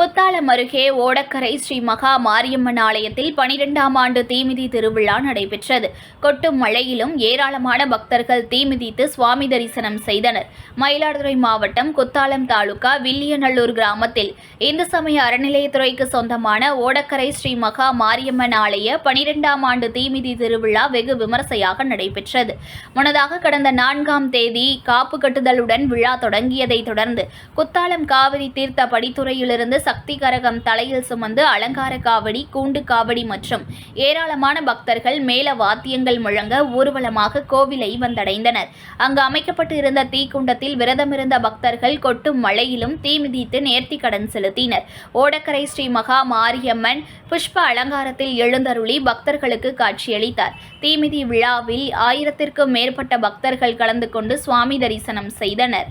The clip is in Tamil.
அருகே ஓடக்கரை ஸ்ரீ மகா மாரியம்மன் ஆலயத்தில் பனிரெண்டாம் ஆண்டு தீமிதி திருவிழா நடைபெற்றது. கொட்டும் மழையிலும் ஏராளமான பக்தர்கள் தீமிதித்து சுவாமி தரிசனம் செய்தனர். மயிலாடுதுறை மாவட்டம் குத்தாலம் தாலுகா வில்லியநல்லூர் கிராமத்தில் இந்து சமய அறநிலையத்துறைக்கு சொந்தமான ஓடக்கரை ஸ்ரீ மகா மாரியம்மன் ஆலய பனிரெண்டாம் ஆண்டு தீமிதி திருவிழா வெகு விமர்சையாக நடைபெற்றது. முன்னதாக கடந்த நான்காம் தேதி காப்பு கட்டுதலுடன் விழா தொடங்கியதைத் தொடர்ந்து குத்தாலம் காவிரி தீர்த்த படித்துறையிலிருந்து சக்தி கரகம் தலையில் சுமந்து அலங்கார காவடி கூண்டு காவடி மற்றும் ஏராளமான பக்தர்கள் மேல வாத்தியங்கள் முழங்க ஊர்வலமாக கோவிலை வந்தடைந்தனர். அங்கு அமைக்கப்பட்டு இருந்த தீக்குண்டத்தில் விரதமிருந்த பக்தர்கள் கொட்டும் மழையிலும் தீ மிதித்து நேர்த்தி கடன் செலுத்தினர். ஓடக்கரை ஸ்ரீ மகா மாரியம்மன் புஷ்ப அலங்காரத்தில் எழுந்தருளி பக்தர்களுக்கு காட்சியளித்தார். தீமிதி விழாவில் ஆயிரத்திற்கும் மேற்பட்ட பக்தர்கள் கலந்து கொண்டு சுவாமி தரிசனம் செய்தனர்.